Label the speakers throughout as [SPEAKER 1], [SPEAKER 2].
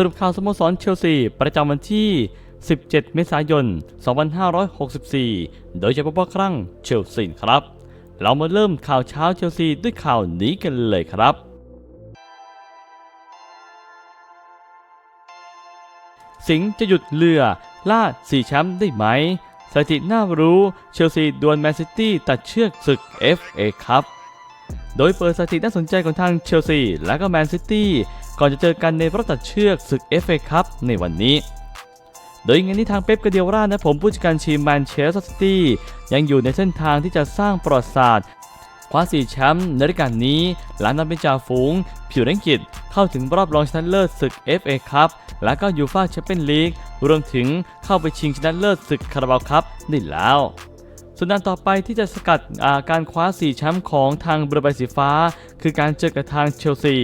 [SPEAKER 1] สรุปข่าวสโมสรเชลซี ประจำวันที่ 17 เมษายน 2564 โดยเฉพาะครั้งเชลซีครับ เรามาเริ่มข่าวเช้าเชลซีด้วยข่าวนี้กันเลยครับสิงห์จะหยุดเรือล่าสี่แชมป์ได้ไหม สถิติน่ารู้ เชลซีดวลแมนซิตี้ตัดเชือกศึก FA ครับ โดยเปิดสถิติน่าสนใจของทางเชลซีและก็แมนซิตี้ก่อนจะเจอกันในรอบตัดเชือกศึก FA ครับในวันนี้ โดยงานนี้ทางเป๊ปกาเดียร่านะผมผู้จัดการทีมแมนเชสเตอร์ซิตี้ยังอยู่ในเส้นทางที่จะสร้างประวัติศาสตร์คว้าสี่แชมป์ในรายการนี้หลังนำเป็นจ่าฝูง ผิวแรงกิจเข้าถึงรอบรองชนะเลิศศึก FA ครับและก็ยูฟ่าแชมเปี้ยนลีกรวมถึงเข้าไปชิงชนะเลิศศึกคาราบาวครับได้แล้ว ส่วนด้านต่อไปที่จะสกัดาการคว้า 4 แชมป์ของทางบรูไบสีฟ้า คือการเจอกับทางเชลซี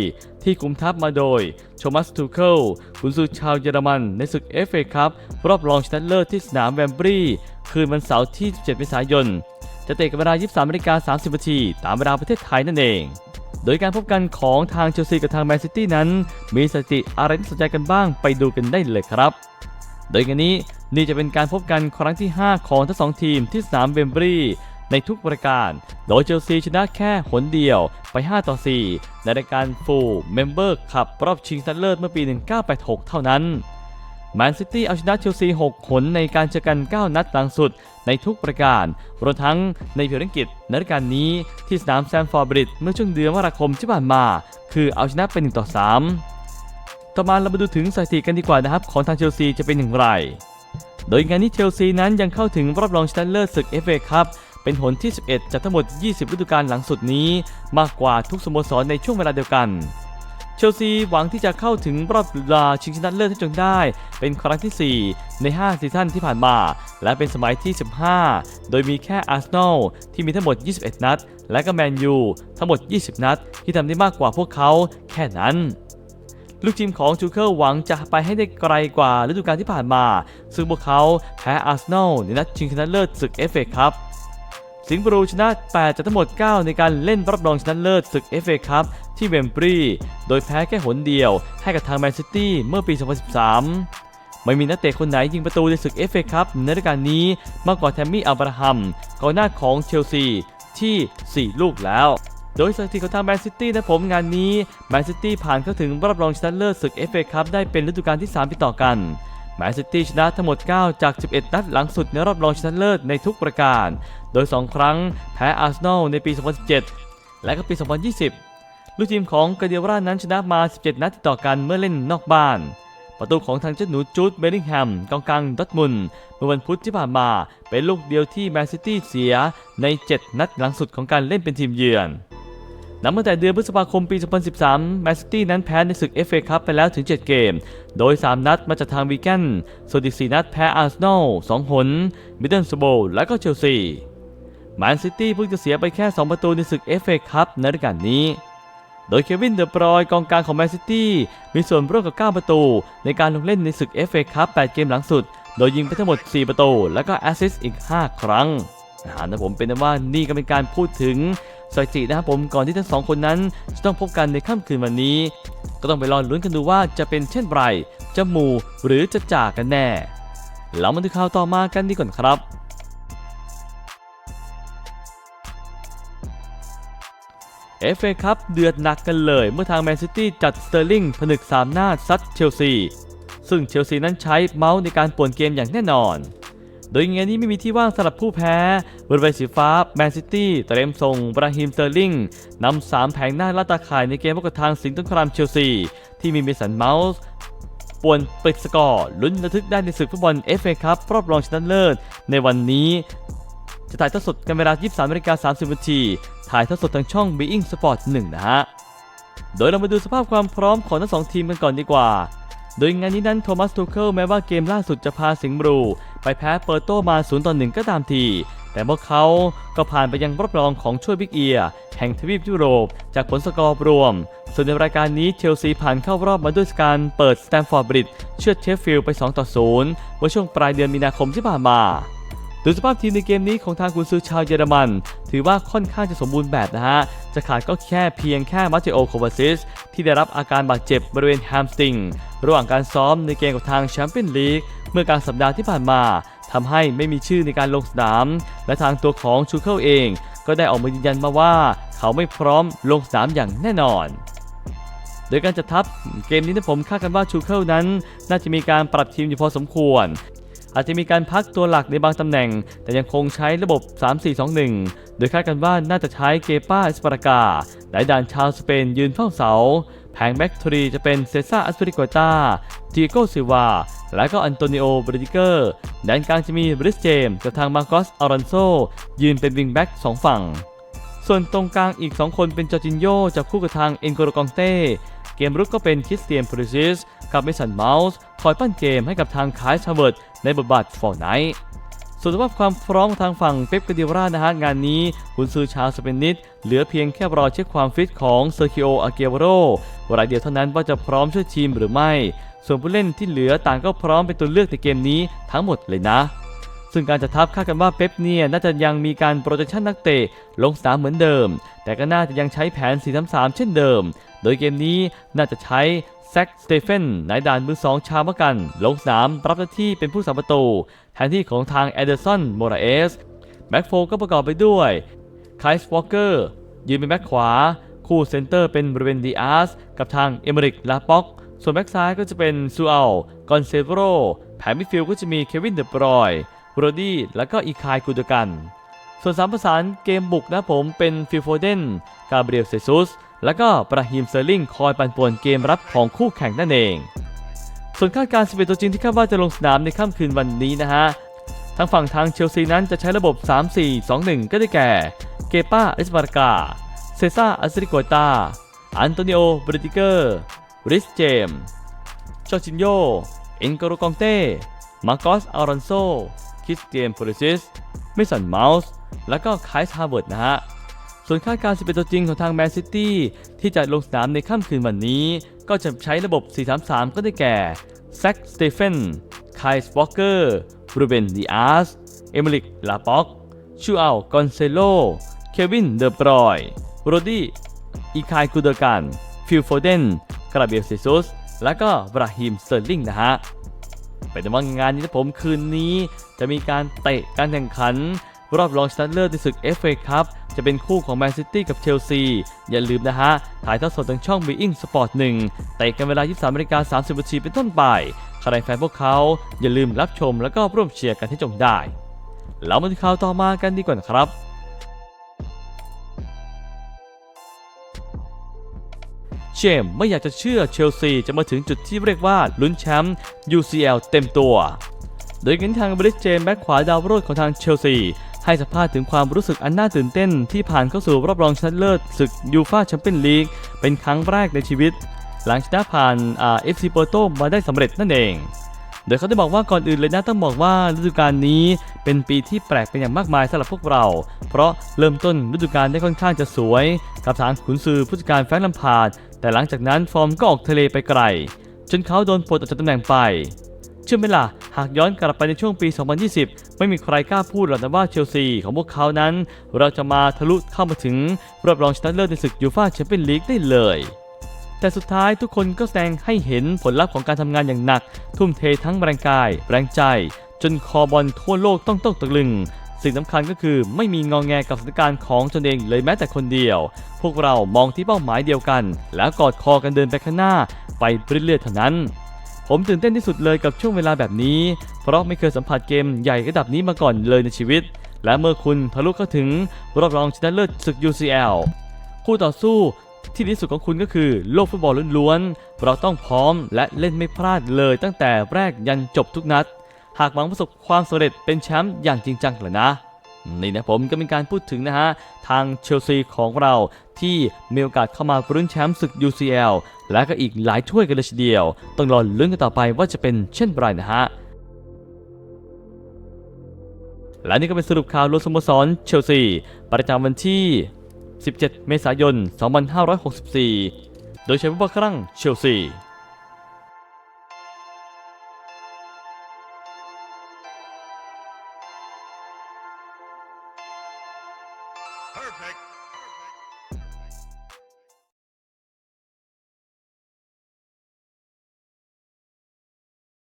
[SPEAKER 1] ที่คุมทัพมาโดยโชมัสทูเคิลกุนซือชาวเยอรมัน ในศึก FA ครับ รอบรองชนะเลิศที่สนามแวมบรีคืนวันเสาร์ที่ 17 เมษายน จะเตะกันเวลา 23นาฬิกา30นาทีตามเวลาประเทศไทยนั่นเอง โดยการพบกันของทางเชลซีกับทางแมนซิตี้นั้น มีสถิติอะไรที่สนใจกันบ้างไปดูกันได้เลยครับ โดยงานนี้นี่จะเป็นการพบกันครั้งที่ 5 ของทั้งสองทีมที่สนามเบมบรีในทุกประการ โดยเชลซีชนะแค่หนเดียวไป 5 ต่อ 4 ในรายการฟูลเมมเบอร์คับรอบชิงชนะเลิศเมื่อปี 1986 เท่านั้นแมนซิตี้เอาชนะเชลซี 6 หนในการเจอกัน 9 นัดหลังสุดในทุกประการ รวมทั้งในเพียอังกฤษในรายการนี้ที่สนามแซมฟอร์บริดจ์เมื่อช่วงเดือนมกราคมที่ผ่านมา คือเอาชนะเป็น1ต่อ 3 ต่อมาเรามาดูถึงสถิติกันดีกว่านะครับ ของทางเชลซีจะเป็นอย่างไร โดยงานนี้เชลซีนั้นยังเข้าถึงรอบรองชนะเลิศศึก FA ครับเป็นหนที่ 11 จากทั้งหมด 20 ฤดูกาลหลังสุดนี้ มากกว่าทุกสโมสรในช่วงเวลาเดียวกัน เชลซีหวังที่จะเข้าถึงรอบลาชิงชนะเลิศให้จงได้ เป็นครั้งที่ 4 ใน 5 ซีซั่นที่ผ่านมา และเป็นสมัยที่ 15 โดยมีแค่อาร์เซนอลที่มีทั้งหมด 21 นัด และก็แมนยูทั้งหมด 20 นัด ที่ทำได้มากกว่าพวกเขาแค่นั้น ลูกทีมของจูเคิลหวังจะไปให้ได้ไกลกว่าฤดูกาลที่ผ่านมา ซึ่งพวกเขาแพ้อาร์เซนอลในนัดชิงชนะเลิศศึก FA ครับสิงห์บรูชนะ 8 จากทั้งหมด 9 ในการเล่นรับรองชนะเลิศศึก FA ครับที่เวมบรีโดยแพ้แค่หนเดียว ให้กับทางแมนซิตี้เมื่อปี 2013 ไม่มีนักเตะคนไหนยิงประตูในศึก FA ครับในฤดูกาลนี้มากกว่าแทมมี่อับราฮัมกองหน้าของเชลซีที่ 4 ลูกแล้ว โดยสถิติของทางแมนซิตี้นะผมงานนี้แมนซิตี้ผ่านเข้าถึงรอบรองชนะเลิศศึก FA ครับได้เป็นฤดูกาลที่3ติดต่อกันแมนซิตี้ชนะทั้งหมด 9 จาก 11 นัดหลังสุดในรอบรองชนะเลิศในทุกประการ โดย 2 ครั้งแพ้อาร์เซนอลในปี 2017 และก็ปี 2020 ลูกทีมของกาเดียร่านั้นชนะมา 17 นัดติดต่อกันเมื่อเล่นนอกบ้าน ประตูของทางเจ้าหนูจูดเบลลิงแฮมกองกลางดอร์ทมุนเมื่อวันพุธที่ผ่านมาเป็นลูกเดียวที่แมนซิตี้เสียใน 7 นัดหลังสุดของการเล่นเป็นทีมเยือน นับตั้งแต่เดือนพฤษภาคมปี 2013 แมนซิตี้นั้นแพ้ในศึก FA คัพไปแล้วถึง 7 เกม โดย 3 นัดมาจากทางวีแกนส่วนอีก 4 นัดแพ้อาร์เซนอล 2 หน มิดเดิลสโบและก็เชลซี แมนซิตี้เพิ่งจะเสียไปแค่ 2 ประตูในศึก FA คัพในฤดูกาลนี้ โดยเควิน เดอะบรอยกองกลางของแมนซิตี้มีส่วนร่วมกับ 9 ประตู ในการลงเล่นในศึก FA คัพ8เกมหลังสุด โดยยิงไปทั้งหมด 4 ประตู และก็แอสซิสต์อีก 5 ครั้ง นะนะผมเป็นว่านี่ก็เป็นการพูดถึงสถิตินะครับผมก่อนที่ทั้งสองคนนั้น จะต้องพบกันในค่ำคืนวันนี้ ก็ต้องไปรอลุ้นกันดูว่าจะเป็นเช่นไรจะหมู่หรือจะจากกันแน่เรามาดูข่าวต่อมากันดีก่อนครับเอฟเอครับเดือดหนักกันเลยเมื่อทางแมนซิตี้จัดสเตอร์ลิงผนึก3หน้าซัดเชลซี ซึ่งเชลซีนั้นใช้เมาส์ในการป่วนเกมอย่างแน่นอน โดยงานนี้ไม่มีที่ว่างสำหรับผู้แพ้บริเวณสีฟ้าแมนซิตี้เตรียมส่งบราฮิมเตอร์ลิงนำสามแผงหน้าลาตาข่ายในเกมพบกับทางสิงห์ต้นครามเชลซี ที่มีเมสันเมาส์ป่วนปิดสกอร์ลุ้นระทึกได้ในศึกฟุตบอลเอฟเอครับรอบรองชนะเลิศ ในวันนี้ จะถ่ายทอดสดกันเวลา 23นาฬิกา30นาทีถ่ายทอดสดทางช่อง Being Sport 1 นะฮะ โดยเรามาดูสภาพความพร้อมของทั้งสองทีมกันก่อนดีกว่า โดยงานนี้นั้นโทมัสทูเคิลแม้ว่าเกมล่าสุดจะพาสิงห์บลู ไปแพ้เปอร์โตมา0ต่อ1ก็ตามที แต่พวกเขาก็ผ่านไปยังรอบรองของช่วยบิ๊กเอียแห่งทวีปยุโรป จากผลสกอร์รวม ส่วนในรายการนี้เชลซีผ่านเข้ารอบมาด้วยการเปิดสแตมฟอร์ดบริดจ์เชือดเชฟฟิลด์ไป2ต่อ0เมื่อช่วงปลายเดือนมีนาคมที่ผ่านมา โดยสภาพทีมในเกมนี้ของทางกุนซือชาวเยอรมัน ถือว่าค่อนข้างจะสมบูรณ์แบบนะฮะ จะขาดก็แค่เพียงแค่มาเตโอโควาซิสที่ได้รับอาการบาดเจ็บบริเวณแฮมสตริง ระหว่างการซ้อมในเกมกับทางแชมเปี้ยนลีกเมื่อกลางสัปดาห์ที่ผ่านมาทำให้ไม่มีชื่อในการลงสนาม และทางตัวของชูเคิลเอง ก็ได้ออกมายืนยันมาว่า เขาไม่พร้อมลงสนามอย่างแน่นอนโดยการจัดทัพเกมนี้นะผมคาดกันว่าชูเคิลนั้น น่าจะมีการปรับทีมอยู่พอสมควร อาจจะมีการพักตัวหลักในบางตำแหน่ง แต่ยังคงใช้ระบบ 3-4-2-1 โดยคาดกันว่าน่าจะใช้เกป้าเอสปารากาและด่านชาวสเปนยืนเฝ้าเสา แผงแบ็กทรีจะเป็นเซซ่าอัสปริโกตาดิโกซิวา และก็อันโตนิโอบริติเกอร์ด้านกลางจะมีบริสเจมส์กับทางมาร์กอสอารอนโซ ยืนเป็นวิงแบ็กสองฝั่ง ส่วนตรงกลางอีก 2 คนเป็นจอร์จินโยจับคู่กับทางเอ็นโกโรกองเต้ เกมรุกก็เป็นคริสเตียนพริซิสกับเมสันเมาส์คอยปั้นเกมให้กับทางคายชาเวิร์ด ในบทบาทฟอร์ไนท์ส่วนสภาพความพร้อมทางฝั่งเป๊ปกาดียรานะฮะงานนี้กุนซือชาวสเปนนิดเหลือเพียงแค่รอเช็คความฟิตของเซอร์คิโออาเกวโรรายเดียวเท่านั้นว่าจะพร้อมช่วยทีมหรือไม่ ส่วนผู้เล่นที่เหลือต่างก็พร้อมเป็นตัวเลือกในเกมนี้ทั้งหมดเลยนะซึ่งการจัดทัพคาดกันว่าเป๊ปเนี่ยน่าจะยังมีการโปรเจคชั่นนักเตะลงสนามเหมือนเดิม แต่ก็น่าจะยังใช้แผน 4-3-3 เช่นเดิม โดยเกมนี้น่าจะใช้ แซคสเตเฟนนายด่านมือสองชาวมกัน ลงสนามรับหน้าที่เป็นผู้สาประตูแทนที่ของทางแอเดอร์สันโมราเอสแบ็กโฟก็ประกอบไปด้วยไคลส์วอลเกอร์ยืนเป็นแบ็กขวา คู่เซนเตอร์เป็นบริเวนดีอาร์สกับทางเอเมริกลาป็อก ส่วนแบ็กซ้ายก็จะเป็นซูอัลกอนเซโรแผนมิดฟิลด์ก็จะมีเควินเดบรอยโรดี้และก็อีคายกูดกัน ส่วนสามประสานเกมบุกนะผมเป็นฟิลโฟเดนกาเบรียลเซซุส และก็ปราฮิมเซอร์ลิงคอยปั่นป่วนเกมรับของคู่แข่งนั่นเอง ส่วนคาดการณ์11ตัวจริงที่คาดว่าจะลงสนามในค่ำคืนวันนี้นะฮะทางฝั่งทางเชลซีนั้นจะใช้ระบบ 3-4-2-1 ก็ได้แก่ เกป้าเอสปาร์กา เซซ่าอัสริโกตา อันโตนิโอ บริติเกอร์ริสเจมส์จอร์จินโย เอ็นโกโรกองเต้ มาร์กอส อารอนโซ คริสเตียนโพลิซิส เมสันเมาส์ และก็ไคส์ฮาร์เวิร์ดนะฮะ ส่วนคาดการณ์11 ตัวจริงของทางแมนซิตี้ที่จะลงสนามในค่ำคืนวันนี้ ก็จะใช้ระบบ 4-3-3 ก็ได้แก่แซคสเตเฟนไคส์วอลเกอร์รูเบนดีอาสเอมิลิกลาป็อกชูอัลกอนเซโล เควินเดอบรอย โรดี้อีคายกูเดอร์กัน ฟิลโฟเดนกราเบียลเซซุส และก็บราฮิมเซอร์ลิงนะฮะเป็นว่างานนี้นะผมคืนนี้ จะมีการเตะการแข่งขัน รอบรองชนะเลิศในศึก FA ครับ จะเป็นคู่ของแมนซิตี้กับเชลซี อย่าลืมนะฮะ ถ่ายทอดสดทางช่อง b ีอิงสปอร์ต1เตะกันเวลา 23นาฬิกา30นาทีเป็นต้นไปใครแฟนพวกเขา อย่าลืมรับชมแล้วก็ร่วมเชียร์กันให้จงได้ แล้วมาที่ข่าวต่อมากันดีกว่านะครับเชมไม่อยากจะเชื่อเชลซีจะมาถึงจุดที่เรียกว่าลุ้นแชมป์ UCL เต็มตัว โดยกันทางบริสเจมแบ็คขวาดาวรุ่งของทางเชลซี ให้สัมภาษณ์ถึงความรู้สึกอันน่าตื่นเต้นที่ผ่านเข้าสู่รอบรองชนะเลิศศึกยูฟาแชมเปี้ยนลีกเป็นครั้งแรกในชีวิต หลังชนะผ่านเอฟซีโปโตมาได้สำเร็จนั่นเอง โดยเขาได้บอกว่าก่อนอื่นเลยนะต้องบอกว่าฤดูกาลนี้เป็นปีที่แปลกเป็นอย่างมากมายสำหรับพวกเรา เพราะเริ่มต้นฤดูกาลได้ค่อนข้างจะสวย กับทางขุนซือผู้จัดการแฟรงค์ลัมพาร์ดแต่หลังจากนั้นฟอร์มก็ออกทะเลไปไกล จนเขาโดนปลดออกจากตำแหน่งไป ช่ไหมล่ะ หากย้อนกลับไปในช่วงปี 2020 ไม่มีใครกล้าพูดหรอกนะว่าเชลซีของพวกเขานั้น เราจะมาทะลุเข้ามาถึงรอบรองชนะเลิศในศึกยูฟ่าแชมเปี้ยนลีกได้เลยแต่สุดท้ายทุกคนก็แสดงให้เห็นผลลัพธ์ของการทำงานอย่างหนัก ทุ่มเททั้งแรงกาย แรงใจ จนคอบอลทั่วโลกต้องตกตะลึง สิ่งสำคัญก็คือไม่มีงองแงกับสถานการณ์ของตนเองเลยแม้แต่คนเดียว พวกเรามองที่เป้าหมายเดียวกัน แล้วกอดคอกันเดินไปข้างหน้า ไปเรื่อยๆเท่านั้น ผมตื่นเต้นที่สุดเลยกับช่วงเวลาแบบนี้ เพราะไม่เคยสัมผัสเกมใหญ่ระดับนี้มาก่อนเลยในชีวิต และเมื่อคุณทะลุเข้าถึงรอบรองชนะเลิศศึก UCL คู่ต่อสู้ที่ดีที่สุดของคุณก็คือโลกฟุตบอลล้วนๆ เราต้องพร้อมและเล่นไม่พลาดเลยตั้งแต่แรกยันจบทุกนัด หากหวังประสบความสำเร็จเป็นแชมป์อย่างจริงจังเลยนะ นี่นะผมก็เป็นการพูดถึงนะฮะ ทางเชลซีของเราที่มีโอกาสเข้ามาลุ้นแชมป์ศึก UCL และก็อีกหลายถ้วยกันเลยทีเดียว ต้องรอลุ้นกันต่อไปว่าจะเป็นเช่นไรนะฮะและนี่ก็เป็นสรุปข่าวรวมสโมสรเชลซี ประจำวันที่ 17 เมษายน 2564 โดยใช้ผู้บังครั้งเชลซี